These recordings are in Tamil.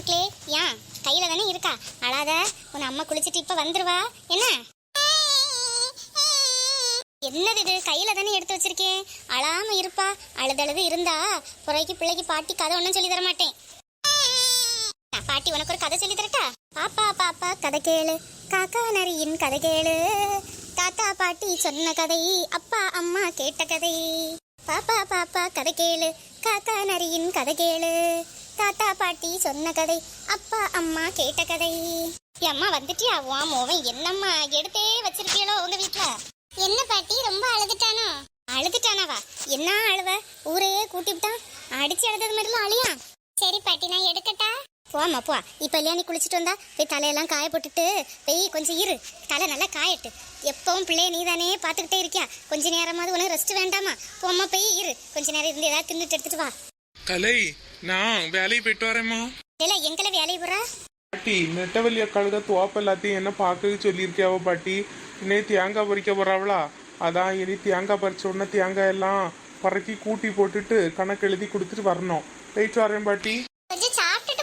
மக்களே ஏன் கையில தானே இருக்கா? அழாத உன் அம்மா குளிச்சுட்டு இப்ப வந்துருவா. என்ன? என்னது இது? கையில தானே எடுத்து வச்சிருக்கேன் அழாம இருப்பா. அழுதழுது இருந்தா புறைக்கு பிள்ளைக்கு பாட்டி கதை ஒன்றும் சொல்லி தர மாட்டேன். நான் பாட்டி உனக்கு ஒரு கதை சொல்லி தரட்டா? பாப்பா பாப்பா கதை கேளு. காக்கா நரியின் கதை கேளு. தாத்தா பாட்டி சொன்ன கதை அப்பா அம்மா கேட்ட கதை. பாப்பா பாப்பா கதை கேளு. காக்கா நரியின் கதை கேளு. தாத்தா பாட்டி சொன்ன கதை அப்பா அம்மா கேட்ட கதை. என் அம்மா வந்துட்டியா? வா மோவன் என்னம்மா எடுத்தே வச்சிருக்கீங்களோ உங்க வீட்ல? என்ன பாட்டி? ரொம்ப அழுதுட்டானோ? அழுதுட்டானாவா? என்ன அழுவ? ஊரையே கூட்டிவிட்டான் அடிச்சு அழுதது மட்டும் அழியா சரி பாட்டி நான் எடுக்கட்டா? போம்மா போ. இப்ப இல்லையா நீ குளிச்சுட்டு வந்தா? போய் தலையெல்லாம் காய போட்டுட்டு போய் கொஞ்சம் இரு. தலை நல்லா காயட்டு. எப்பவும் பிள்ளைய நீ தானே பார்த்துக்கிட்டே இருக்கியா? கொஞ்ச நேரமாவது உனக்கு ரெஸ்ட் வேண்டாமா? போம்மா போய் இரு. கொஞ்ச நேரம் இருந்து ஏதாவது தின்னுட்டு எடுத்துட்டு வா. கலை நான் வேலைக்கு போயிட்டு வரேம்மா. இல்ல எங்களை வேலையை போறா? பாட்டி நெட்டவள்ளி அக்காளுக துவாப்ப எல்லாத்தையும் என்ன பார்க்க சொல்லியிருக்கியாவோ பாட்டி. இன்னே தேங்காய் பறிக்க போறாவளா? அதான் இனி தேங்காய் பறிச்ச உடனே தேங்காய் எல்லாம் பறக்கி கூட்டி போட்டுட்டு கணக்கு எழுதி கொடுத்துட்டு வரணும். போயிட்டு வரேன் பாட்டி. கொஞ்சம் சாப்பிட்டுட்டு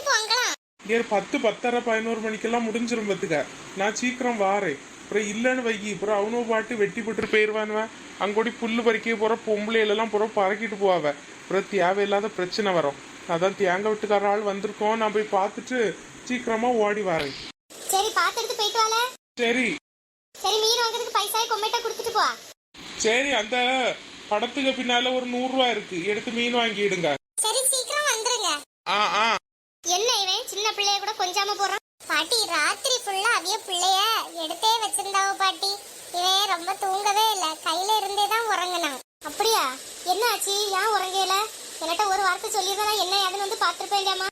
ஏ பத்து பத்தரை பதினோரு மணிக்கெல்லாம் முடிஞ்சிரும் பத்துக்க. நான் சீக்கிரம் வாரேன். அப்புறம் இல்லைன்னு வைக்கி அப்புறம் அவனோ பாட்டு வெட்டி போட்டு போயிடுவானுவன் அங்கோடி புல்லு பறிக்க போற பொம்பளையிலெல்லாம் புறம் பறக்கிட்டு போவாவ. அப்புறம் தேவையில்லாத பிரச்சனை வரும். அதான் தேங்காய் விட்டுக்கார ஆள் வந்திருக்கோம். நான் போய் பார்த்துட்டு சீக்கிரமா ஓடி வரேன். சரி பாத்துட்டு போயிட்டு வால. சரி. சரி மீன் வாங்குறதுக்கு பைசா கொம்மேட்டா கொடுத்துட்டு போ. சரி அந்த படத்துக்கு பின்னால ஒரு நூறு ரூபா இருக்கு. எடுத்து மீன் வாங்கிடுங்க. சரி சீக்கிரம் வந்துருங்க. ஆ ஆ. என்ன இவன்? சின்ன பிள்ளைய கூட கொஞ்சாம போறான் பாட்டி ராத்திரி ஃபுல்லா அவிய பிள்ளைய எடுத்தே வச்சிருந்தாவோ பாட்டி. இவன் ரொம்ப தூங்கவே இல்லை. கையில இருந்தே தான் உறங்கினான். அப்படியா? என்ன ஆச்சு? ஏன் உறங்கல? என்கிட்ட ஒரு வார்த்தை சொல்லியிருந்தா என்ன? ஏதுன்னு வந்து பாத்துருப்பேன்டாமா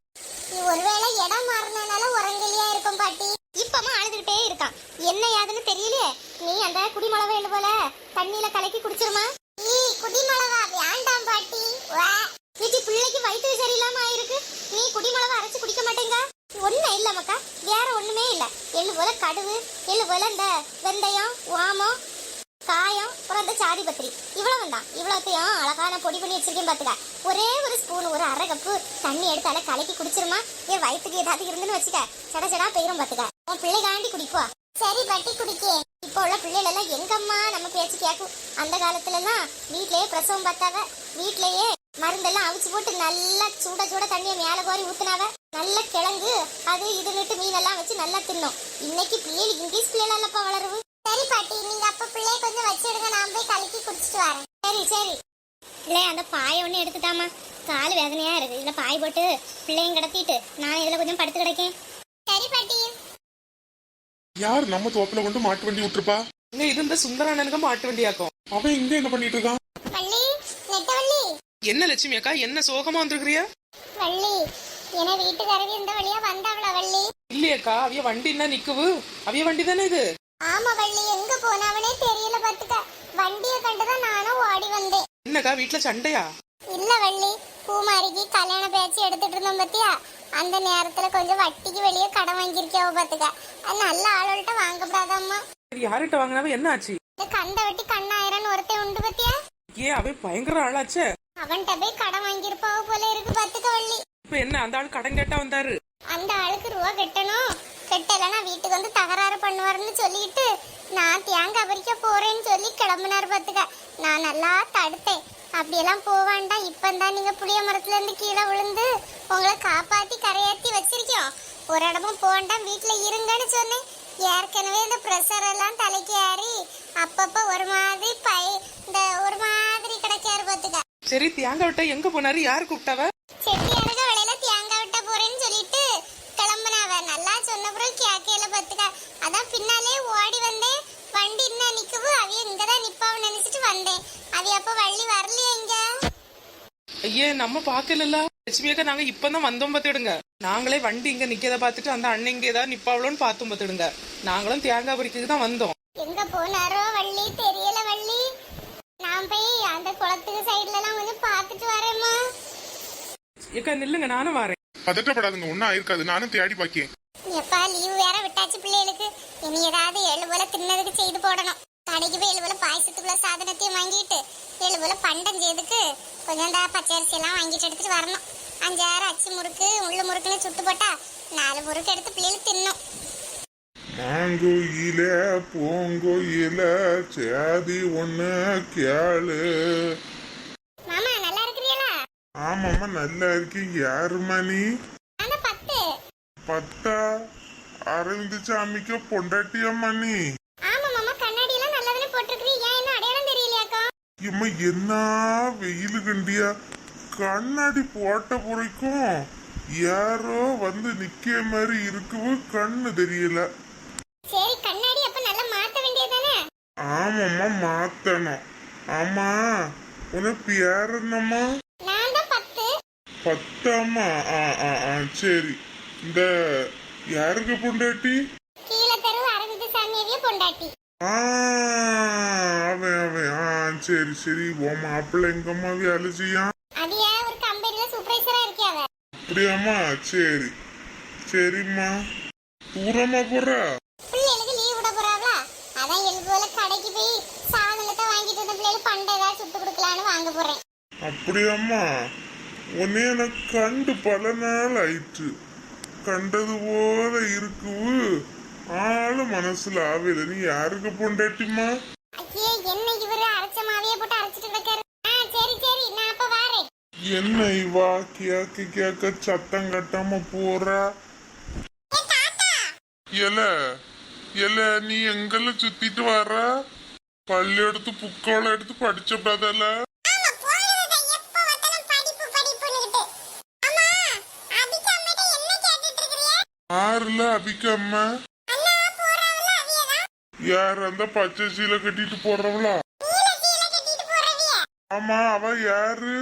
ஒருவேளை இடம் மாறினால உறங்கலையா இருக்கும் பாட்டி. இப்பமா அழுதுகிட்டே இருக்கான். என்ன ஏதுன்னு தெரியலையே. நீ அந்த குடிமளவை எழு போல? தண்ணியில கலக்கி குடிச்சிருமா? நீ குடிமளவா? வேண்டாம் பாட்டி. வீட்டு பிள்ளைக்கு வயிற்று சரியில்லாம ஆயிருக்கு. நீ குடிமளவை அரைச்சு குடிக்க மாட்டேங்க. ஒண்ணும் இல்ல மக்கா. வேற ஒண்ணுமே இல்ல. எள்ளு போல கடுகு எள்ளு போல இந்த வெந்தயம் ஓமம் காயம் அப்புறம் இந்த சாதி பத்திரி. இவ்வளவு தான் இவ்வளோத்தையும் அழகான பொடி பண்ணி வச்சிருக்கேன் பாத்துக்க. ஒரே ஒரு ஸ்பூன் ஒரு அரை கப்பு தண்ணி எடுத்தால கலக்கி குடிச்சிருமா? என் வயிற்றுக்கு ஏதாவது இருந்துன்னு வச்சுக்க. சட சடா பெயரும் பாத்துக்க. உன் பிள்ளை காண்டி குடிப்பா சரி பட்டி குடிக்கே. இப்போ உள்ள பிள்ளைகள் எல்லாம் எங்கம்மா நம்ம பேச்சு கேட்கும் அந்த காலத்துல எல்லாம் வீட்லயே பிரசவம் பார்த்தாவ? வீட்லயே மருந்தெல்லாம் அவிச்சு போட்டு நல்லா சூட சூட தண்ணியை மேல கோரி ஊத்துனாவ? நல்ல கிழங்கு அது இதுன்னுட்டு மீனெல்லாம் வச்சு நல்லா தின்னோம். இன்னைக்கு பிள்ளைகள் இங்கிலீஷ் பிள்ளைகள் அல்லப்பா வளருவு சரி பாட்டி நீங்க அப்ப பிள்ளைய கொஞ்சம் வச்சிடுங்க நான் போய் கலக்கி குடிச்சிட்டு வரேன். சரி சரி. இல்லை அந்த பாயை ஒன்று எடுத்துட்டாமா கால் வேதனையா இருக்கு. இதுல பாய் போட்டு பிள்ளையும் கிடத்திட்டு நான் இதுல கொஞ்சம் படுத்து கிடக்கேன். சரி பாட்டி. யார் நம்ம தோப்புல கொண்டு மாட்டு வண்டி விட்டுருப்பா? இங்க இருந்த சுந்தரானனுக்கு மாட்டு வண்டியாக்கும். அவன் இங்க என்ன பண்ணிட்டு இருக்கான்? வள்ளி நெட்டவள்ளி என்ன லட்சுமி அக்கா என்ன சோகமா வந்திருக்கிறியா வள்ளி என வீட்டுக்காரவி இந்த வழியா வந்தாவள வள்ளி? இல்லையக்கா அவிய வண்டி என்ன நிக்குவு? அவிய வண்டி தானே இது? ஆமா வள்ளி எங்க போனவனே தெரியல பாத்துக்க. வண்டியை கண்டுதான் நானும் ஓடி வந்தேன். என்னக்கா வீட்டுல சண்டையா? இல்ல வள்ளி பூமாரிக்கு கல்யாண பேச்சு எடுத்துட்டு இருந்தோம் பாத்தியா? அந்த நேரத்துல கொஞ்சம் வட்டிக்கு வெளியே கடன் வாங்கியிருக்கியாவ பாத்துக்க. அது நல்ல ஆளுகிட்ட வாங்கப்படாதம்மா. யார்கிட்ட வாங்கினாவ என்ன ஆச்சு? இந்த கண்ட வெட்டி கண்ணாயிரம்னு ஒருத்தன் உண்டு பாத்தியா? ஏ அவ பயங்கர ஆளாச்சே? அவன்கிட்ட போய் கடன் வாங்கியிருப்பாவ போல இருக்கு பாத்துக்க வள்ளி. இப்ப என்ன அந்த ஆள் கடன் கேட்டா வந்தாரு. அந்த ஆளுக்கு ரூபா கட்டணும். கட்டலைன்னா வீட்டுக்கு வந்து தகராறு பண்ணுவாருன்னு சொல்லிட்டு நான் தேங்காய் பறிக்க போறேன்னு சொல்லி கிளம்புனாரு பாத்துக்க. நான் நல்லா தடுத்தேன். அப்படியெல்லாம் போவாண்டா இப்பந்தான் நீங்க புளிய மரத்துல இருந்து கீழே விழுந்து உங்களை காப்பாத்தி கரையாத்தி வச்சிருக்கோம். ஒரு இடமும் போண்டா வீட்டுல இருங்கன்னு சொன்னேன். ஏற்கனவே இந்த ப்ரெஷர் எல்லாம் தலைக்கு ஏறி அப்பப்ப ஒரு மாதிரி பை இந்த ஒரு மாதிரி கிடைக்காரு பாத்துக்க. சரி தேங்காய் விட்டா எங்க போனாரு? யாரு கூப்பிட்டாவ? பத்துக்க. அதான் பின்னாலே ஓடி வந்தேன் வண்டி இன்னும் நிக்குவு அவிய இங்கதான் நிப்பாவும் நினைச்சிட்டு வந்தேன். அவிய அப்ப வள்ளி வரலையா இங்க? ஐயே நம்ம பாக்கல லட்சுமி அக்கா நாங்க இப்பதான் வந்தோம் பாத்துடுங்க நாங்களே வண்டி இங்க நிக்கத பாத்துட்டு அந்த அண்ணன் இங்க ஏதாவது நிப்பாவளோன்னு பார்த்தோம் பாத்துடுங்க நாங்களும் தேங்காய் பறிக்கிறதுக்கு தான் வந்தோம். எங்க போனாரோ வள்ளி? தெரியல வள்ளி. நான் போய் அந்த குளத்துக்கு சைடுல எல்லாம் கொஞ்சம் பார்த்துட்டு வரேம்மா. ஏக்கா நில்லுங்க நானும் வரேன். பதட்டப்படாதுங்க. ஒன்னும் ஆயிருக்காது. நானும் தேடி பாக்கேன் எப்பா லீவு வேற விட்டாச்சு பிள்ளைகளுக்கு. இனி ஏதாவது ஏழு போல தின்னதுக்கு செய்து போடணும். கடைக்கு போய் ஏழு போல பாயசத்துக்குள்ள சாதனத்தையும் வாங்கிட்டு ஏழு போல பண்டம் செய்துக்கு கொஞ்சம் இந்த பச்சரிசி எல்லாம் வாங்கிட்டு எடுத்துட்டு வரணும். அஞ்சாறு அச்சு முறுக்கு முள்ளு முறுக்குன்னு சுட்டு போட்டா நாலு முறுக்கு எடுத்து பிள்ளைகள் தின்னும். மாங்குயில பூங்குயில சேதி ஒண்ணு கேளு. மாமா நல்லா இருக்கிறீங்களா? ஆமாம்மா நல்லா இருக்கீங்க யாரும்மா நீ பத்தா அரவிந்த் சாமிக்கு பொண்டாட்டியம்மா நீ ஆமா மாமா கண்ணாடி எல்லாம் நல்லதுன்னு போட்டிருக்கிறீங்க ஏன் இன்னும் அடையாளம் தெரியலையாக்கா? இம்மா என்ன வெயில் கண்டியா? கண்ணாடி போட்ட பிறக்கும் யாரோ வந்து நிக்க மாதிரி இருக்குவு கண்ணு தெரியல. சரி கண்ணாடி அப்ப நல்லா மாத்த வேண்டியதானே ஆமாம்மா மாத்தணும். ஆமா உனக்கு பேர் என்னம்மா நான் தான் பத்து. பத்தாம்மா? ஆ ஆ ஆ சரி. இந்த யாருக்கு பொண்டாட்டி? கீழே தெரு அரவிந்த் சாமியவே பொண்டாட்டி. ஆ அவன் அவன். ஆ சரி சரி. உன் மாப்பிள்ளை எங்கம்மா வேலை செய்யான் அவிய ஒரு கம்பெனில சூப்பர்வைசரா இருக்கியாவ அப்படியாம்மா? சரி. சரிம்மா. தூரமா போறா? பிள்ளைகளுக்கு லீவ் விட போறாவா அதான் எழுது போல கடைக்கு போய் சாதனத்தை வாங்கிட்டு வந்த பிள்ளைகளுக்கு பண்டை ஏதாவது சுட்டு கொடுக்கலான்னு வாங்க போறேன். அப்படியாம்மா? உன்னை எனக்கு கண்டு பல நாள் ஆயிற்று. கண்டது போல இருக்கு. ஆளு மனசுல ஆவில. நீ யாருக்கு பொண்டாட்டிம்மா? ஐயே என்ன இவா? கேக்க கேக்க சத்தம் கட்டாம போறா? எல எல நீ எங்கெல்ல சுத்திட்டு வர? பள்ளி எடுத்து புக்கோளம் எடுத்து படிச்சப்படாதல ஆறுல அபிக்கம்மா அண்ணா யார் அந்த பச்சை சீலை கட்டிட்டு போறவளா சீல கட்டிட்டு போடுறவளா? ஆமா அவ யாரு?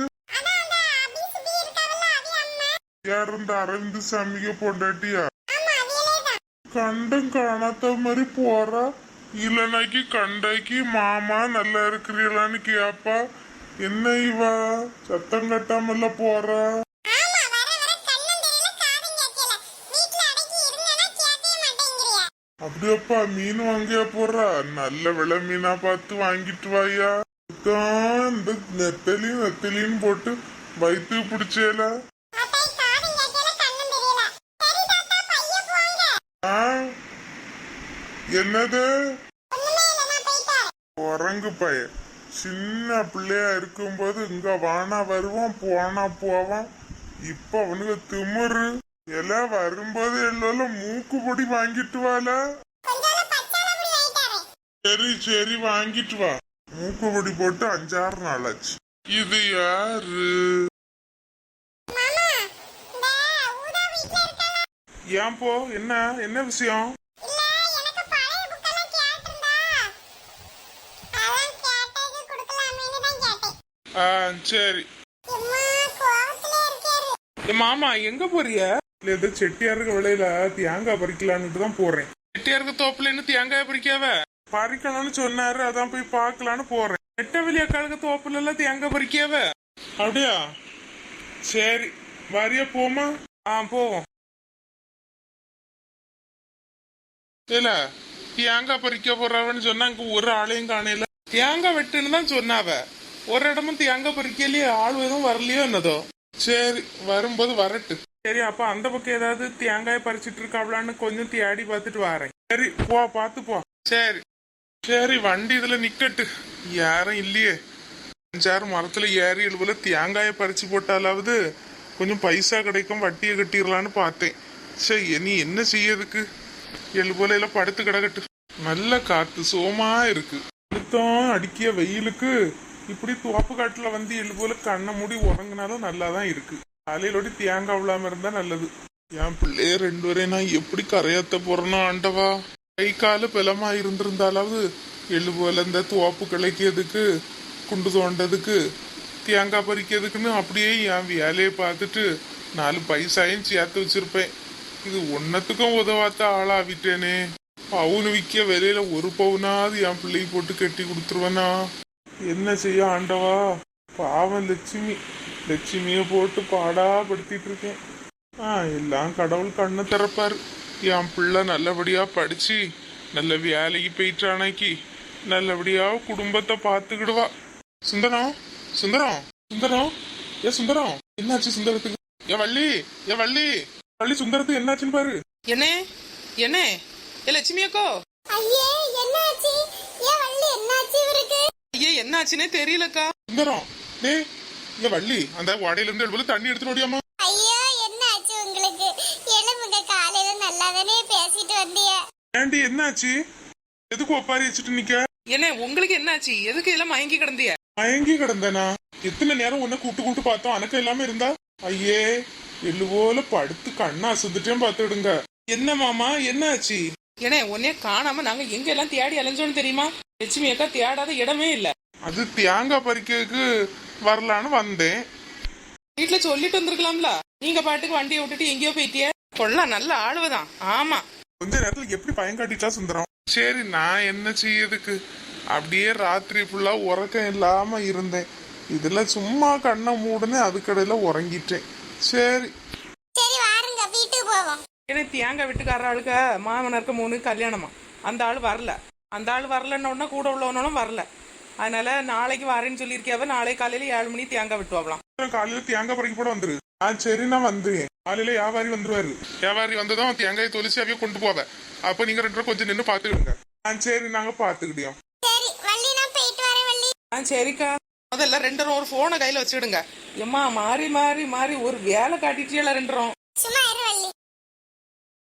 யார் அந்த இந்த அரவிந்த் சாமிக்கு பொண்டாட்டியா? கண்டும் காணாத மாதிரி போறா? இல்லைனாக்கி கண்டாக்கி மாமா நல்லா இருக்கிறீங்களான்னு கேப்பா. என்ன இவா? சத்தம் கட்டாமல்ல போறா? அப்படியாப்பா மீன் வாங்கியா போறா? நல்ல விலை மீனா பார்த்து வாங்கிட்டு வாயா. தான் இந்த நெத்தலி நெத்தலின்னு போட்டு வயிற்று பிடிச்சேல. அத்தை பைய என்னது? குரங்கு பையன். சின்ன பிள்ளையா இருக்கும்போது இங்க வானா வருவான் போனா போவான். இப்ப அவனுக்கு திமுரு. எல்லாம் வரும்போது எல்லாம் மூக்கு பொடி வாங்கிட்டு வால. சரி சரி வாங்கிட்டு வா. மூக்கு பொடி போட்டு அஞ்சாறு நாள் ஆச்சு இது யாரு? ஏன் போ என்ன என்ன விஷயம்? சரி. மாமா எங்க போறிய? இல்ல ஏதோ செட்டியாருக்கு விலையில தேங்காய் பறிக்கலான்னுட்டு தான் போறேன். செட்டியாருக்கு தோப்புல என்ன தேங்காய் பறிக்காவ? பறிக்கணும்னு சொன்னாரு அதான் போய் பார்க்கலான்னு போறேன். நெட்டவெளி அக்காளுக்கு தோப்புல எல்லாம் தேங்காய் பறிக்காவ? அப்படியா? சரி வரிய போமா ஆ போவோம். இல்ல தேங்காய் பறிக்க போறவன்னு சொன்னா அங்க ஒரு ஆளையும் காணையில தேங்காய் வெட்டுன்னு தான் சொன்னாவ. ஒரு இடமும் தேங்காய் பறிக்கலையே ஆள் எதுவும் வரலையோ என்னதோ? சரி வரும்போது வரட்டு. சரி அப்ப அந்த பக்கம் ஏதாவது தேங்காய் பறிச்சிட்டு இருக்காவலான்னு கொஞ்சம் தேடி பார்த்துட்டு வரேன். சரி போ பார்த்து போ. சரி சரி வண்டி இதுல நிக்கட்டு. யாரும் இல்லையே. அஞ்சாறு மரத்துல ஏறி எழுவுல தேங்காயை பறிச்சு போட்டாலாவது கொஞ்சம் பைசா கிடைக்கும் வட்டியை கட்டிடலான்னு பார்த்தேன். சரி நீ என்ன செய்யறதுக்கு எழுபலையில படுத்து கிடக்கட்டு. நல்ல காத்து சோமா இருக்கு. அழுத்தம் அடிக்கிய வெயிலுக்கு இப்படி துவப்பு காட்டுல வந்து எழுபோல கண்ணை மூடி உறங்கினாலும் நல்லா தான் இருக்கு. காலையிலோடி தேங்காய் விழாம இருந்தா நல்லது. என் பிள்ளைய ரெண்டு வரையும் நான் எப்படி கரையாத்த போறேனோ ஆண்டவா? கை காலு பலமா இருந்திருந்தாலாவது போல இந்த துவாப்பு கிளைக்கிறதுக்கு குண்டு தோண்டதுக்கு தேங்காய் பறிக்கிறதுக்குன்னு அப்படியே என் வேலையை பார்த்துட்டு நாலு பைசாயும் சேர்த்து வச்சிருப்பேன். இது ஒன்னத்துக்கும் உதவாத்த ஆளாவிட்டேனே. பவுன் விற்க விலையில ஒரு பவுனாவது என் பிள்ளைக்கு போட்டு கட்டி கொடுத்துருவேனா? என்ன செய்ய ஆண்டவா? பாவம் லட்சுமி. லட்சுமிய போட்டு பாடா படுத்திட்டு இருக்கேன் ஆ எல்லாம் கடவுள் கண்ணை திறப்பாரு. என் பிள்ளை நல்லபடியா படிச்சு நல்ல வேலைக்கு போயிட்டானாக்கி நல்லபடியா குடும்பத்தை பார்த்துக்கிடுவா. சுந்தரம் சுந்தரம் சுந்தரம் ஏ சுந்தரம் என்னாச்சு சுந்தரத்துக்கு? ஏ வள்ளி ஏ வள்ளி வள்ளி சுந்தரத்துக்கு என்னாச்சுன்னு பாரு. என்ன என்ன ஏ லட்சுமி அக்கோ. ஐயே என்னாச்சு? ஏன் வள்ளி என்னாச்சு இவருக்கு? ஐயே என்னாச்சுன்னே தெரியலக்கா. சுந்தரம் டே இந்த வள்ளி அந்த வாடையில இருந்து எழுபது தண்ணி எடுத்துட்டு ஓடியாமா? ஐயோ என்னாச்சு உங்களுக்கு? எலும்புங்க காலையில நல்லா தானே பேசிட்டு வந்திய ஏண்டி என்னாச்சு? எதுக்கு ஒப்பாரி வச்சுட்டு நிக்க? என்ன உங்களுக்கு என்னாச்சு? எதுக்கு எல்லாம் மயங்கி கிடந்திய மயங்கி கிடந்தனா? எத்தனை நேரம் உன்னை கூட்டு கூட்டு பார்த்தோம்? அனக்கம் இல்லாம இருந்தா? ஐயே எள்ளு போல படுத்து கண்ணா அசுந்துட்டேன் பார்த்துடுங்க. என்ன மாமா என்னாச்சு? ஏனே உன்னைய காணாம நாங்க எங்க எல்லாம் தேடி அலைஞ்சோன்னு தெரியுமா? லட்சுமி அக்கா தேடாத இடமே இல்ல. அது தேங்காய் பறிக்கிறதுக்கு வரலான்னு வந்தேன். வீட்டுல சொல்லிட்டு வந்திருக்கலாம்ல. நீங்க பாட்டுக்கு வண்டியை விட்டுட்டு எங்கேயோ போயிட்டிய. கொள்ளலாம் நல்ல ஆளுவதான். ஆமா. கொஞ்ச நேரத்துல எப்படி பயம் காட்டிட்டா சுந்தரம்? சரி நான் என்ன செய்யறதுக்கு? அப்படியே ராத்திரி ஃபுல்லா உறக்கம் இல்லாம இருந்தேன். இதுல சும்மா கண்ணை மூடுனே அதுக்கடையில உறங்கிட்டேன். சரி. சரி வாருங்க வீட்டுக்கு போவோம். ஏன்னா தேங்காய் வீட்டுக்கார ஆளுக்க? மாமனருக்கு மூணு கல்யாணமா? அந்த ஆள் வரல. அந்த ஆள் வரலன்னா கூட உள்ளவனும் வரல. அதனால நாளைக்கு வரேன்னு சொல்லியிருக்கியாவ நாளைக்கு காலையில ஏழு மணி தேங்காய் விட்டுவாங்களாம் காலையில தேங்காய் பறிக்க போட வந்துரு. ஆ சரி நான் வந்தேன். காலையில வியாபாரி வந்துருவாரு. வியாபாரி வந்ததும் தேங்காயை தொலிச்சு அவைய கொண்டு போவேன். அப்ப நீங்க ரெண்டு பேரும் கொஞ்சம் நின்று பாத்துக்கிடுங்க ஆ சரி நாங்க பாத்துக்கிட்டோம் சரி வள்ளி நான் போயிட்டு வரேன் வள்ளி. ஆ சரிக்கா. முதல்ல ரெண்டரும் ஒரு போனை கையில வச்சுடுங்க எம்மா மாறி மாறி மாறி ஒரு வேலை காட்டிட்டீங்களா ரெண்டரும்